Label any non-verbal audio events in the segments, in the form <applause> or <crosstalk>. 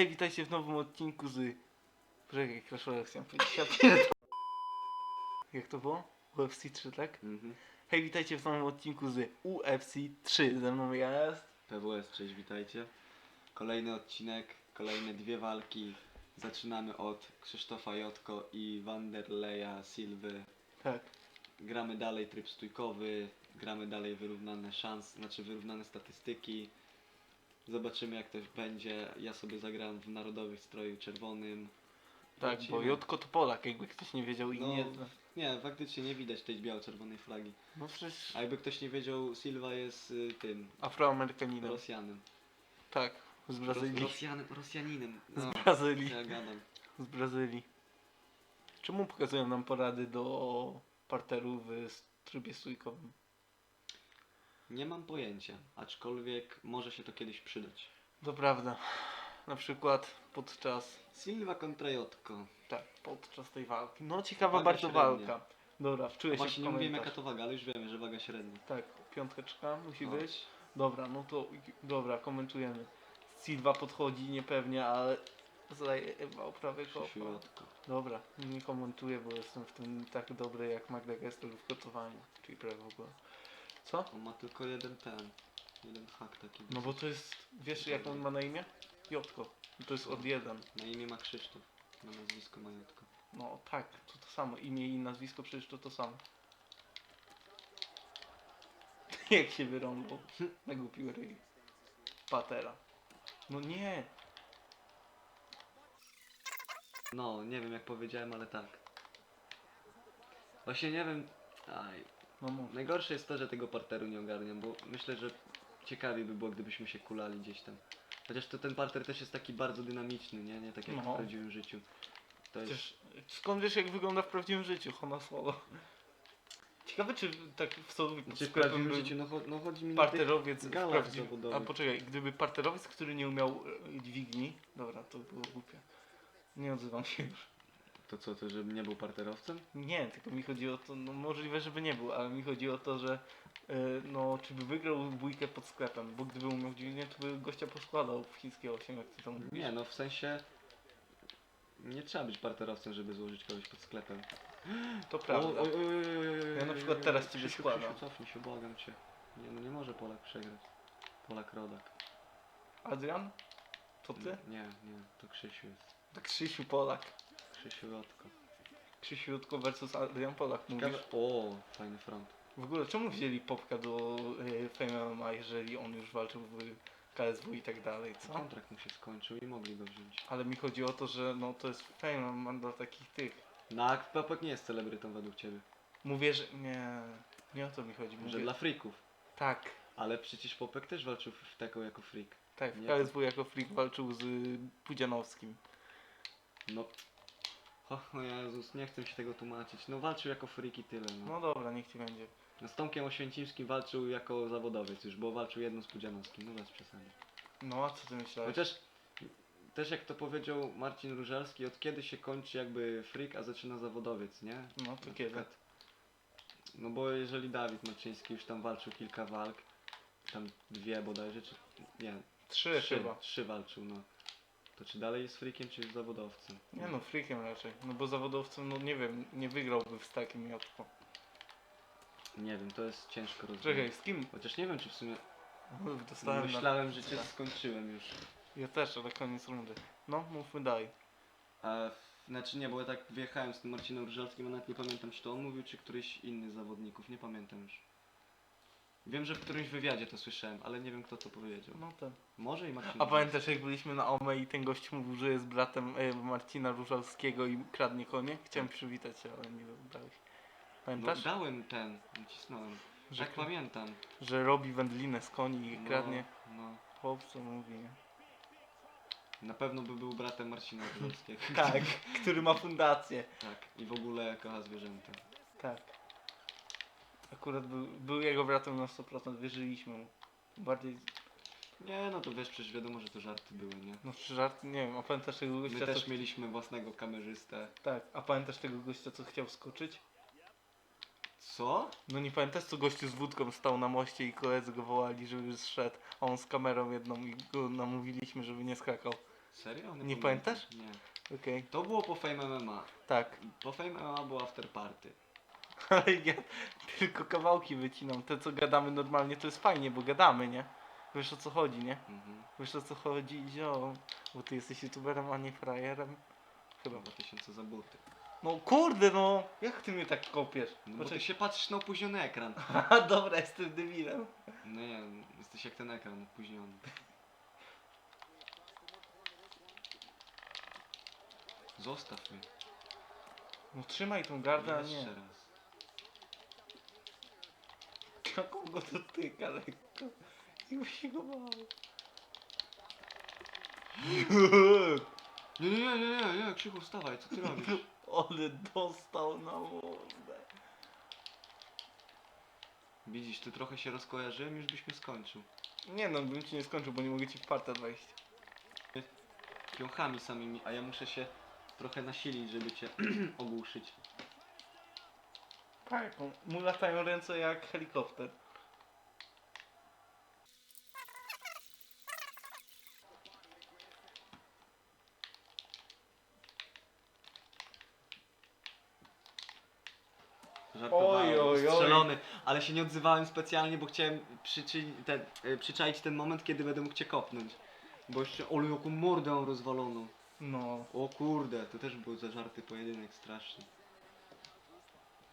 Hej, witajcie w nowym odcinku z... Poczekaj, Crashora chciałem powiedzieć. Ja. <laughs> Jak to było? UFC 3, tak? Mhm. Hej, witajcie w nowym odcinku z UFC 3. Ze mną jest... PWS, cześć, witajcie. Kolejny odcinek, kolejne dwie walki. Zaczynamy od Krzysztofa Jotko i Wanderleya Silwy. Tak. Gramy dalej tryb stójkowy, gramy dalej wyrównane szanse, znaczy wyrównane statystyki. Zobaczymy jak to będzie. Ja sobie zagrałem w narodowych stroju czerwonym. Tak, bo Lecimy. Jotko to Polak, jakby ktoś nie wiedział i No, nie... Nie, faktycznie nie widać tej biało-czerwonej flagi. No przecież... A jakby ktoś nie wiedział, Silva jest y, tym, Afroamerykaninem. Rosjanem. Tak, z Brazylii. Rosjan, Rosjaninem. Z No, Brazylii. ja gadam. Z Brazylii. Czemu pokazują nam porady do parteru w trybie stójkowym? Nie mam pojęcia, aczkolwiek może się to kiedyś przydać. To prawda. Na przykład podczas Silva kontra Jotko. Tak, podczas tej walki. No ciekawa Waga bardzo średnia. walka. Dobra, wczuję się w Właśnie nie mówiłem komentarz. jaka to waga, ale już wiemy, że waga średnia. Tak, piąteczka musi No. być. Dobra, no to dobra, komentujemy. Silva podchodzi niepewnie, ale zajebał prawy Krzysiu kopa. Jotko. Dobra, nie komentuję, bo jestem w tym tak dobry jak Magda Gessler w gotowaniu. Czyli prawie w ogóle. Co? On ma tylko jeden ten, jeden hak taki. No bo to jest, wiesz jak on ma na imię? Jotko. To jest od jeden. Na imię ma Krzysztof, na nazwisko ma Jotko. No tak, to to samo. Imię i nazwisko przecież to to samo. <laughs> Jak się wyrąbał <laughs> na głupi ryj. Patera. No nie. No, nie wiem jak powiedziałem, ale tak. Właśnie nie wiem, aj, No mów. najgorsze jest to, że tego parteru nie ogarniam, bo myślę, że ciekawiej by było, gdybyśmy się kulali gdzieś tam. Chociaż to ten parter też jest taki bardzo dynamiczny, nie? Nie tak jak No. w prawdziwym życiu. To jest... Przecież skąd wiesz jak wygląda w prawdziwym życiu, Hona Solo? Ciekawe czy tak w sobie Znaczy w prawdziwym życiu, no, cho- no chodzi mi na tych... parterowiec w galach prawdziwym... zawodowych. A poczekaj, gdyby parterowiec, który nie umiał e, dźwigni... Dobra, to było głupie. Nie odzywam się już. To co, to żeby nie był parterowcem? Nie, tylko mi chodzi o to, no możliwe, żeby nie był, ale mi chodzi o to, że e, no, czy by wygrał bójkę pod sklepem, bo gdyby umiał dźwignię, to by gościa poskładał w chińskie 8, jak ty tam mówisz. Nie, no w sensie... Nie trzeba być parterowcem, żeby złożyć kogoś pod sklepem. To prawda. Oj, oj, oj, oj, oj, oj, Ja na oj, przykład oj, teraz oj, ciebie Krzysiu, składam. Krzysiu, cofnij się, błagam cię. Nie, no nie może Polak przegrać. Polak rodak. Adrian? To ty? Nie, nie, to Krzysiu jest. To Krzysiu Polak. Krzysiu Jotko. Krzysiutko versus Adrian Polak mówisz. Ciekawe... O, fajny front. W ogóle czemu wzięli Popka do e, Fame MMA, jeżeli on już walczył w KSW i tak dalej, co? Kontrakt mu się skończył i mogli go wziąć. Ale mi chodzi o to, że no to jest Fame MMA dla takich tych. No, a Popek nie jest celebrytą według ciebie. Mówię, że nie, nie o to mi chodzi. Mówię, Że dla freaków. Tak, Ale przecież Popek też walczył w taką jako freak. tak, w Nie. KSW jako freak walczył z y, Pudzianowskim. No. O, Jezus, nie chcę się tego tłumaczyć. No walczył jako freak i tyle. No. No dobra, niech ci będzie. No, z Tomkiem Oświęcimskim walczył jako zawodowiec już, bo walczył jedno z Pudzianowskim. No bez przesady. No a co ty myślałeś? Chociaż też jak to powiedział Marcin Różalski, od kiedy się kończy jakby freak, a zaczyna zawodowiec, nie? No to Na kiedy? przykład- No bo jeżeli Dawid Maczyński już tam walczył kilka walk, tam dwie bodajże, czy nie, Trzy, chyba. trzy walczył, no. To czy dalej jest freakiem, czy jest zawodowcem? Nie no, freakiem raczej. No bo zawodowcem, no nie wiem, nie wygrałby w takim miotku. Nie wiem, to jest ciężko Czekaj, z kim? Chociaż nie wiem, czy w sumie Dostałem na... myślałem, że cię skończyłem już. Ja też, ale koniec rundy. No, mówmy dalej. A, w- znaczy nie, bo ja tak wjechałem z tym Marcinem Różalskim, a nawet nie pamiętam, czy to on mówił, czy któryś inny z zawodników, nie pamiętam już. Wiem, że w którymś wywiadzie to słyszałem, ale nie wiem kto to powiedział. No ten. Może i Marcin A pamiętasz jak byliśmy na OME i ten gość mówił, że jest bratem e, Marcina Różalskiego i kradnie konie? Chciałem przywitać się, ale nie dałeś. No, Pamiętasz? dałem ten, nacisnąłem. że, Tak pamiętam. że robi wędlinę z koni i No, kradnie. No, Chłopco mówi, nie? na pewno by był bratem Marcina Różalskiego. Tak, <laughs> który ma fundację. tak. I w ogóle kocha zwierzęta. Tak. Akurat był, był jego bratem na 100%, wierzyliśmy mu. Bardziej, Nie, no to wiesz, przecież wiadomo, że to żarty były, nie? no czy żart, nie wiem, a pamiętasz tego My gościa, też co... mieliśmy własnego kamerzystę. Tak, a pamiętasz tego gościa, co chciał skoczyć? Co? No nie pamiętasz, co gościu z wódką stał na moście i koledzy go wołali, żeby zszedł, a on z kamerą jedną i go namówiliśmy, żeby nie skakał. Serio? Nie pamiętasz? Nie. Okej, To było po Fame MMA. tak. Po Fame MMA było after party. <laughs> Ale ja tylko kawałki wycinam. Te co gadamy normalnie to jest fajnie, bo gadamy, nie? Wiesz o co chodzi, nie? Mhm. Wiesz o co chodzi, ziom? Bo ty jesteś youtuberem, a nie frajerem. Chyba. 2000 za buty. No kurde no! Jak ty mnie tak kopiesz? No bo ty Poczekaj. się patrzysz na opóźniony ekran. <laughs> Haha, dobra, jestem debilem. No nie, jesteś jak ten ekran opóźniony. Zostaw mnie. No trzymaj tą gardę, a nie. Jeszcze raz. Jaką go dotyka lekko. I się go bał. Nie, nie, nie, nie, nie, nie, Krzychu, wstawaj, co ty robisz? Ale dostał na mordę. Widzisz, ty trochę się rozkojarzyłem, już byś mnie skończył. Nie no, bym ci nie skończył, bo nie mogę ci w parta wejść. Piochami samymi, a ja muszę się trochę nasilić, żeby cię <clears throat> ogłuszyć. Tak, mu latają ręce jak helikopter. Żartowałem, Oj, oj, oj. strzelony, ale się nie odzywałem specjalnie, bo chciałem ten, y, przyczaić ten moment, kiedy będę mógł cię kopnąć. Bo jeszcze, ole, jaką mordę mam rozwaloną. No. O kurde, to też był zażarty pojedynek straszny.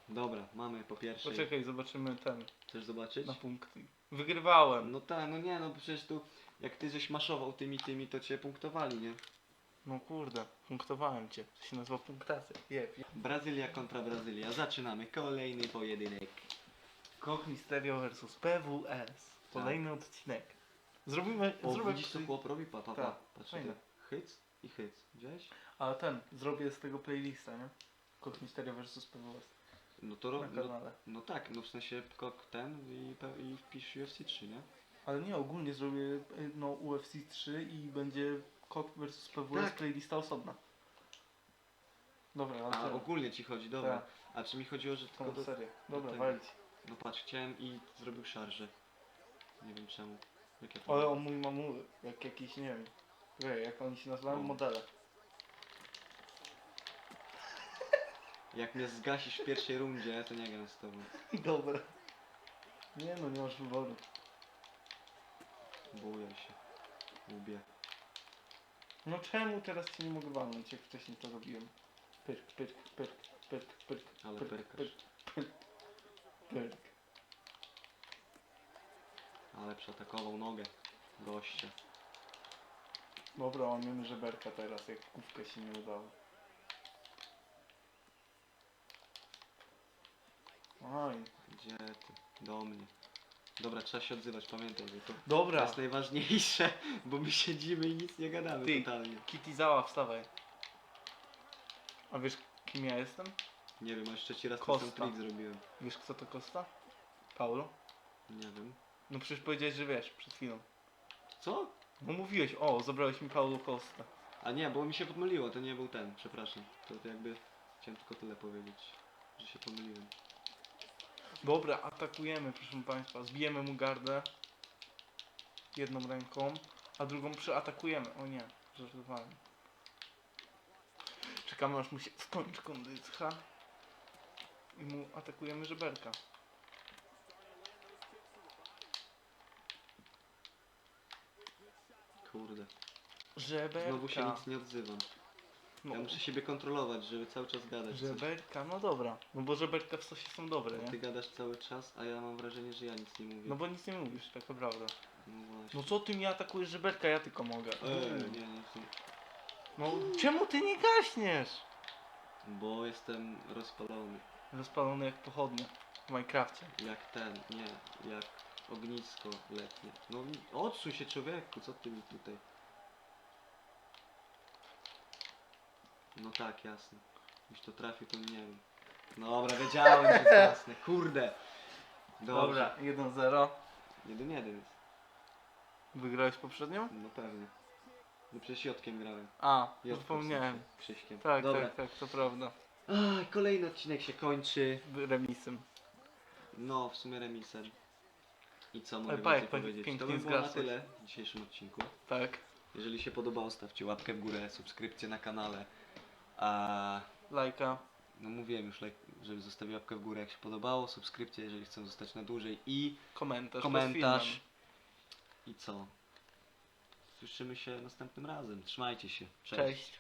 Dobra, mamy po pierwsze. Poczekaj, zobaczymy ten, Chcesz zobaczyć? na punkty. Wygrywałem. No tak, no nie, no przecież tu jak ty żeś maszował tymi tymi, to cię punktowali, nie? No kurde, punktowałem cię. To się nazywa punktacja. Jeb. Brazylia kontra Brazylia. Zaczynamy kolejny pojedynek. Koch Misterio vs PWS. Kolejny odcinek. Zrobimy, O, zrobię widzisz co chłop robi? Pa, pa, pa. Tak, Patrz, fajne. hyc i hyc. Widziałeś? A ten, zrobię z tego playlista, nie? Koch Misterio vs PWS. No to ro... Na no, kanale. no tak, no w sensie kok ten i, pe- i wpisz UFC 3, nie? Ale nie, ogólnie zrobię y, no, UFC 3 i będzie Koch vs PWS Tak. playlista osobna. Dobra, ale A ogólnie ci chodzi, dobra. Tak. A czy mi chodziło, że tylko tą do... serię. Dobra, tego. walić. No patrz, chciałem i zrobił szarże. Nie wiem czemu. Jak ja to Ale on mój mamuły, jak jakiś, nie wiem, wie, jak oni się nazywają, O. modele. Jak mnie zgasisz w pierwszej rundzie, to nie gram z tobą. Dobra. Nie no, nie masz wyboru. Bujaj się. Lubię. No czemu teraz cię nie mogę walnąć, jak wcześniej to robiłem? Pyrk, pyrk, pyrk, pyrk, pyrk, Ale pyrk, pyrkasz. pyrk, pyrk, pyrk. Ale przeatakował nogę. Goście. Dobra, łamiemy żeberka teraz, jak główkę się nie udało. Oj. Gdzie ty? Do mnie. Dobra, trzeba się odzywać, pamiętaj, że to, to Dobra, jest najważniejsze, bo my siedzimy i nic nie gadamy Ty. totalnie. Kitty Zała, wstawaj. A wiesz, kim ja jestem? Nie wiem, a jeszcze ci raz ten Costa. sam trik zrobiłem. Wiesz, kto to Costa? Paulo? Nie wiem. No przecież powiedziałeś, że wiesz, przed chwilą. Co? No mówiłeś, o, zabrałeś mi Paulo Costa. A nie, bo mi się pomyliło, to nie był ten, przepraszam. To, to jakby chciałem tylko tyle powiedzieć, że się pomyliłem. Dobra, atakujemy, proszę państwa. Zbijemy mu gardę jedną ręką, a drugą przyatakujemy. O nie, żartowałem. Czekamy aż mu się skończy kondycja i mu atakujemy żeberka. Kurde. Żeberka. Znowu się nic nie odzywam. No, Ja muszę siebie kontrolować, żeby cały czas gadać. coś. żeberka, no dobra. No bo żeberka w sosie są dobre, ty nie? gadasz cały czas, a ja mam wrażenie, że ja nic nie mówię. No bo nic nie mówisz, tak naprawdę. No właśnie. No co ty mi atakujesz żeberka, ja tylko mogę. Eee, nie, nie, nie. No czemu ty nie gaśniesz? Bo jestem rozpalony. Rozpalony jak pochodnia w Minecrafcie. Jak ten, nie, jak ognisko letnie. No odsuń się człowieku, co ty mi tutaj. No tak, jasne. Byś to trafił, to nie wiem. Dobra, wiedziałem, że jest <laughs> jasne. Kurde. Dobrze. Dobra, 1-0. Jeden jeden jest. Wygrałeś poprzednią? No pewnie. No przecież Jotkiem grałem. A, Jotkiem, zapomniałem. w sensie, Krzyśkiem. Tak, Dobra. tak, tak, to prawda. Ach, kolejny odcinek się kończy. Remisem. No, w sumie remisem. I co Ale mogę pa, jak więcej pięk- powiedzieć? pięknie To by było na zgasłeś. tyle w dzisiejszym odcinku. Tak. Jeżeli się podobało, stawcie łapkę w górę, subskrypcję na kanale. A Lajka. no mówiłem już, like, żeby zostawić łapkę w górę, jak się podobało, subskrypcję, jeżeli chcą zostać na dłużej i Komentarz. pod komentarz. filmem. I co? Słyszymy się następnym razem. Trzymajcie się. Cześć.